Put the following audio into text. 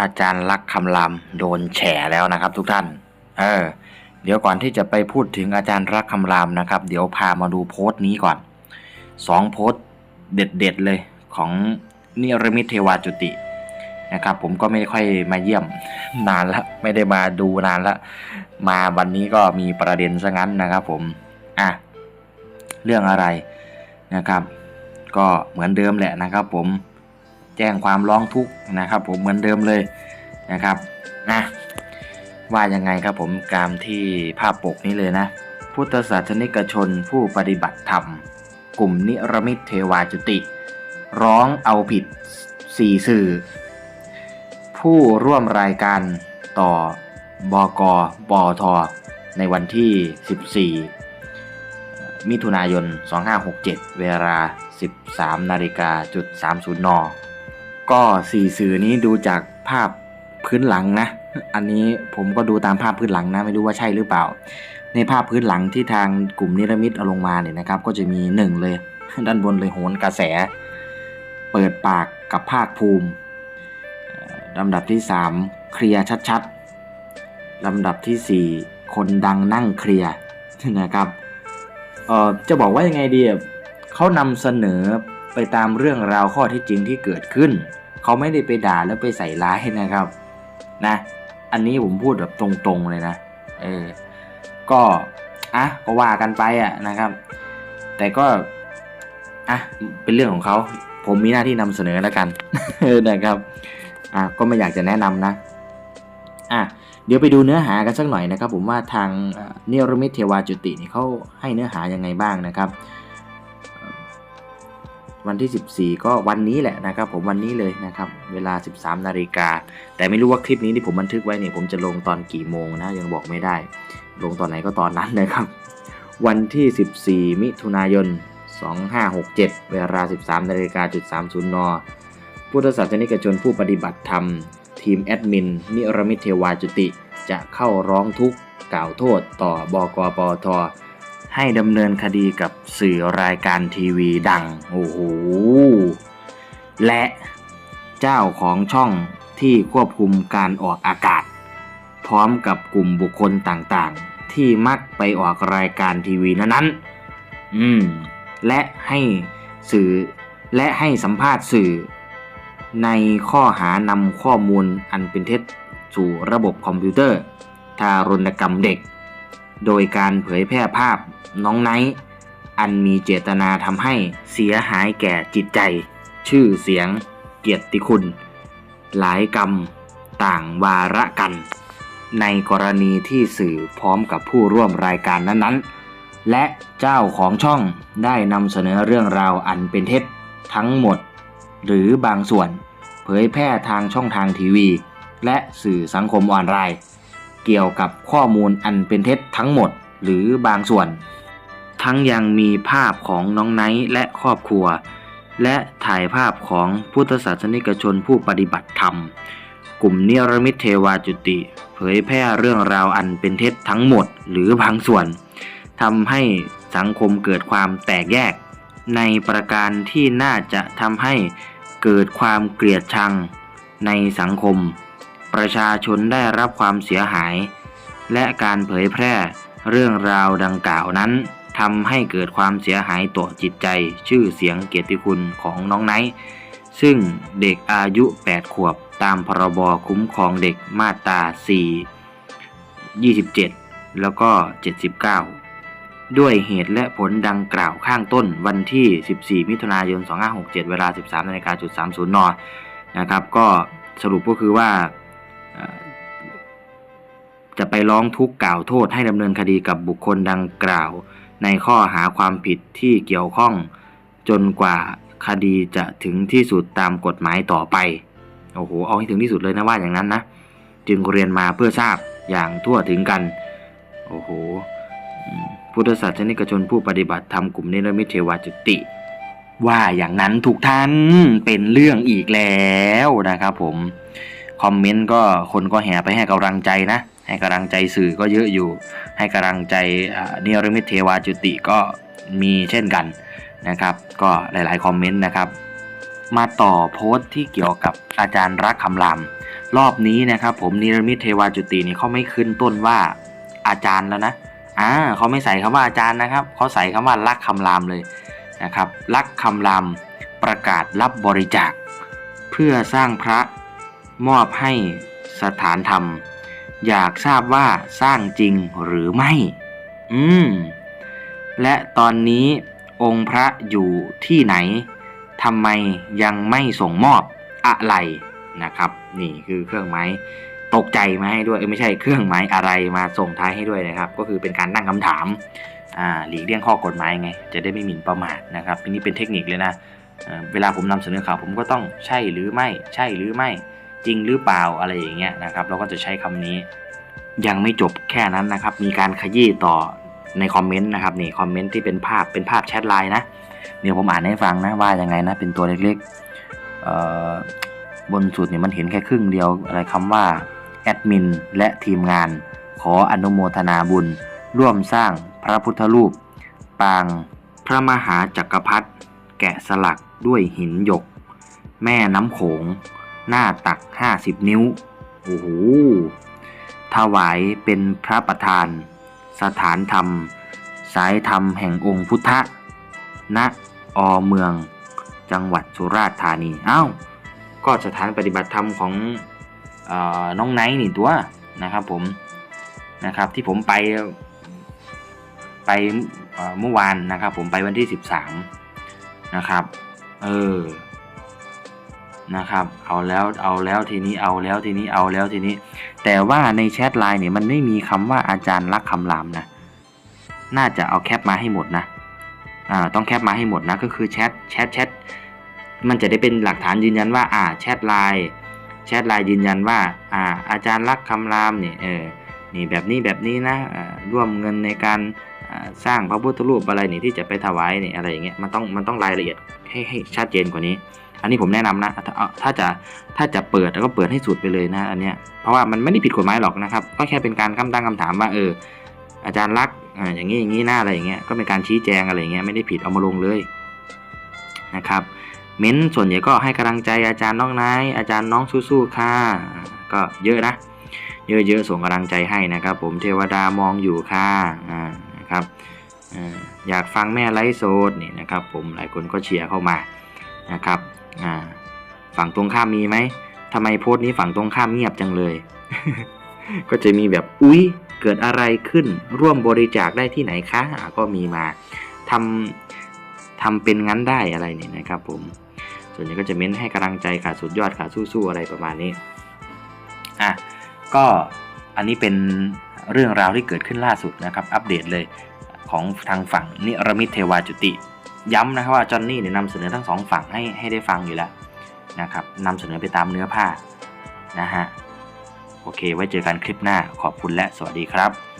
อาจารย์ลักคำรามโดนแฉแล้วนะครับ ทุกท่าน เออ เดี๋ยวก่อนที่จะไปพูดถึงอาจารย์รักคำรามนะครับ เดี๋ยวพามาดูโพสต์นี้ก่อนสองโพสต์เด็ดๆเลยของนิรมิตเทวาจุตินะครับ ผมก็ไม่ค่อยมาเยี่ยมนานละไม่ได้มาดูนานละมาวันนี้ก็มีประเด็นซะงั้นนะครับ ผมอะเรื่องอะไรนะครับ ก็เหมือนเดิมแหละนะครับ ผม แจ้งความร้องทุกข์นะครับ ผมเหมือนเดิมเลยนะครับนะว่ายังไงครับผมตามที่ภาพปกนี้เลยนะ พุทธศาสนิกชนผู้ปฏิบัติธรรม กลุ่มนิรมิตเทวาจุติ ร้องเอาผิดสี่สื่อ ผู้ร่วมรายการต่อบกปอทในวันที่ 14 มิถุนายน 2567 เวลา 13นาฬิกาจุด30 น ก็สี่สื่อนี้ดูจากภาพพื้นหลังนะ อันนี้ผมก็ดูตามภาพพื้นหลังนะ ไม่รู้ว่าใช่หรือเปล่า ในภาพพื้นหลังที่ทางกลุ่มนิรมิตเอาลงมาเนี่ยนะครับ ก็จะมีหนึ่งเลย ด้านบนเลยโหนกระแส เปิดปากกับภาคภูมิลำดับที่ 3 เคลียร์ชัดๆลำดับทีสี่4 คนดังนั่งเคลียร์นะครับเออจะบอกว่ายังไงดีเขานำเสนอไปตามเรื่องราวข้อที่จริงที่เกิดขึ้น เขาไม่ได้ไปด่าแล้วไปใส่ร้ายนะครับนะ อันนี้ผมพูดแบบตรงๆเลยนะเออก็อะก็ว่ากันไปอะนะครับ แต่ก็อะเป็นเรื่องของเขาผมมีหน้าที่นำเสนอแล้วกันนะครับอะก็ไม่อยากจะแนะนำนะอะเดี๋ยวไปดูเนื้อหากันสักหน่อยนะครับ ผมว่าทางเอ่อเนรมิตเทวาจุตินี่เขาให้เนื้อหายังไงบ้างนะครับ วันที่ 14 ก็วันนี้แหละนะครับ ผมวันนี้เลยนะครับ เวลา 13 นาฬิกา แต่ไม่รู้ว่าคลิปนี้ที่ผมบันทึกไว้เนี่ยผมจะลงตอนกี่โมงนะยังบอกไม่ได้ ลงตอนไหนก็ตอนนั้นนะครับ วันที่ 14 มิถุนายน 2567 เวลา 13 นาฬิกาจุด30 น พุทธศาสนิกชนผู้ปฏิบัติธรรม ทีมแอดมิน นิรมิตเทวาจุติ จะเข้าร้องทุกข์กล่าวโทษต่อบกปอท ให้ดำเนินคดีกับสื่อรายการทีวีดัง โอ้โห และเจ้าของช่องที่ควบคุมการออกอากาศ พร้อมกับกลุ่มบุคคลต่างๆ ที่มักไปออกรายการทีวีนั้นๆอืม และให้สื่อและให้สัมภาษณ์สื่อ ในข้อหานำข้อมูลอันเป็นเท็จสู่ระบบคอมพิวเตอร์ ทารุณกรรมเด็ก โดยการเผยแพร่ภาพน้องไนท์อันมีเจตนาทำให้เสียหายแก่จิตใจ ชื่อเสียงเกียรติคุณ หลายกรรมต่างวาระกัน ในกรณีที่สื่อพร้อมกับผู้ร่วมรายการนั้นๆ และเจ้าของช่องได้นำเสนอเรื่องราวอันเป็นเท็จทั้งหมด หรือบางส่วน เผยแพร่ทางช่องทางทีวี และสื่อสังคมออนไลน์ เกี่ยวกับข้อมูลอันเป็นเท็จทั้งหมดหรือบางส่วน ทั้งยังมีภาพของน้องไนท์และครอบครัว และถ่ายภาพของพุทธศาสนิกชนผู้ปฏิบัติธรรม กลุ่มเนรมิตเทวาจุติ เผยแพร่เรื่องราวอันเป็นเท็จทั้งหมดหรือบางส่วนทำให้สังคมเกิดความแตกแยก ในประการที่น่าจะทำให้เกิดความเกลียดชังในสังคม ประชาชนได้รับความเสียหาย และการเผยแพร่เรื่องราวดังกล่าวนั้นทำให้เกิดความเสียหายต่อจิตใจ ชื่อเสียงเกียรติคุณของน้องไนท์ซึ่งเด็กอายุ 8 ขวบตามพรบคุ้มครองเด็กมาตรา 4 27 แล้วก็ 79 ด้วยเหตุและผลดังกล่าวข้างต้นวันที่ 14 มิถุนายน 2567 เวลา 13นาฬิกาจุด30 น นะครับ ก็สรุปก็คือว่า จะไปร้องทุกข์กล่าวโทษให้ดำเนินคดีกับบุคคลดังกล่าว ในข้อหาความผิดที่เกี่ยวข้อง จนกว่าคดีจะถึงที่สุดตามกฎหมายต่อไป โอ้โห เอาให้ถึงที่สุดเลยนะว่าอย่างนั้นนะ จึงเรียนมาเพื่อทราบอย่างทั่วถึงกัน โอ้โห พุทธศาสนิกชนผู้ปฏิบัติธรรมกลุ่มเนรมิตเทวาจุติ ว่าอย่างนั้นทุกท่านเป็นเรื่องอีกแล้วนะครับผม คอมเมนต์ก็คนก็แห่ไปให้กำลังใจนะ ให้กำลังใจสื่อก็เยอะอยู่ ให้กำลังใจอ่าเนรมิตเทวาจุติก็มีเช่นกันนะครับก็หลายๆคอมเมนต์นะครับมาต่อโพสต์ที่เกี่ยวกับอาจารย์รักคำรามรอบนี้นะครับผมนิรมิตเทวาจุตินี่เขาไม่ขึ้นต้นว่าอาจารย์แล้วนะอ่าเขาไม่ใส่คำว่าอาจารย์นะครับเขาใส่คำว่ารักคำรามเลยนะครับรักคำรามประกาศรับบริจาค เพื่อสร้างพระมอบให้สถานธรรม อยากทราบว่าสร้างจริงหรือไม่ อืม และตอนนี้องค์พระอยู่ที่ไหนทำไมยังไม่ส่งมอบอะไรนะครับ นี่คือเครื่องไม้ตกใจมาให้ด้วยเอ้ยไม่ใช่เครื่องไม้อะไรมาส่งท้ายให้ด้วยนะครับ ก็คือเป็นการตั้งคำถามอ่าหลีกเลี่ยงข้อกฎหมายไง จะได้ไม่หมิ่นประมาทนะครับนนี้เป็นเทคนิคเลยนะเอ่อเวลาผมนำเสนอข่าวผมก็ต้องใช่หรือไม่ ใช่หรือไม่ จริงหรือเปล่าอะไรอย่างเงี้ยนะครับเราก็จะใช้คำนี้ ยังไม่จบแค่นั้นนะครับ มีการขยี้ต่อในคอมเมนต์นะครับนี่คอมเมนต์ที่เป็นภาพเป็นภาพแชทไลน์นะเดี๋ยวผมอ่านให้ฟังนะว่ายังไงนะเป็นตัวเล็กๆบนสุดเนี่ยมันเห็นแค่ครึ่งเดียวอะไรคำว่าแอดมินและทีมงาน ขออนุโมทนาบุญ ร่วมสร้างพระพุทธรูป ปางพระมหาจักรพรรดิแกะสลักด้วยหินหยก แม่น้ำโขง หน้าตัก 50 นิ้ว โอ้โห ถวายเป็นพระประธาน สถานธรรม สายธรรมแห่งองค์พุทธณอเมือง จังหวัดสุราษฎร์ธานี อ้าว ก็สถานปฏิบัติธรรมของออน้องไนท์นี่ตัวนะครับผมนะครับที่ผมไปไปเอ่อเมื่อวานนะครับ ผมไปวันที่ 13 นะครับ เออ นะครับ เอาแล้วเอาแล้วทีนี้เอาแล้วทีนี้เอาแล้วทีนี้ แต่ว่าในแชทไลน์เนี่ยมันไม่มีคำว่าอาจารย์รักคำรามนะ น่าจะเอาแคปมาให้หมดนะอ่าต้องแคปมาให้หมดนะก็คือแชทแชทแชทมันจะได้เป็นหลักฐานยืนยันว่า อ่าแชทไลน์แชทไลน์ยืนยันว่า อ่า อาจารย์รักคำรามเนี่ยเออนี่แบบนี้แบบนี้นะร่วมเงินในการสร้างพระพุทธรูปอะไรนี่ที่จะไปถวายเนี่ยอะไรอย่างเงี้ยมันต้องมันต้องรายละเอียดให้ให้ชัดเจนกว่านี้ อันนี้ผมแนะนำนะถ้าจะถ้าจะเปิดแล้วก็เปิดให้สุดไปเลยนะอันเนี้ยเพราะว่ามันไม่ได้ผิดกฎหมายหรอกนะครับ ก็แค่เป็นการคำตั้งคำถามว่าเอออาจารย์รักอ่าอย่างนี้อย่างนี้หน้าอะไรอย่างเงี้ยก็เป็นการชี้แจงอะไรเงี้ยไม่ได้ผิดเอามาลงเลยนะครับเม้นส่วนใหญ่ก็ให้กำลังใจอาจารย์น้องนายอาจารย์น้องสู้ๆค่ะก็เยอะนะ เยอะๆส่งกำลังใจให้นะครับ ผมเทวดามองอยู่ค่ะอ่านะครับอ่าอยากฟังแม่ไลฟ์โซดนี่นะครับ ผมหลายคนก็เชียร์เข้ามานะครับ อ่า ฝั่งตรงข้ามมีไหมทำไมโพสต์นี้ฝั่งตรงข้ามเงียบจังเลย ก็จะมีแบบอุ๊ยเกิดอะไรขึ้นร่วมบริจาคได้ที่ไหนคะก็มีมาทำทำเป็นงั้นได้อะไรเนี่ยนะครับผม ส่วนใหญ่ก็จะเม้นให้กำลังใจค่ะสุดยอดค่ะสู้ๆอะไรประมาณนี้อะก็อันนี้เป็นเรื่องราวที่เกิดขึ้นล่าสุดนะครับ อัปเดตเลยของทางฝั่งนิรมิตเทวาจุติ ย้ำนะครับว่าจอห์นนี่เนี่ยนำเสนอทั้งสองฝั่งให้ให้ได้ฟังอยู่แล้วนะครับนำเสนอไปตามเนื้อผ้านะฮะโอเค ไว้เจอกันคลิปหน้าขอบคุณและสวัสดีครับ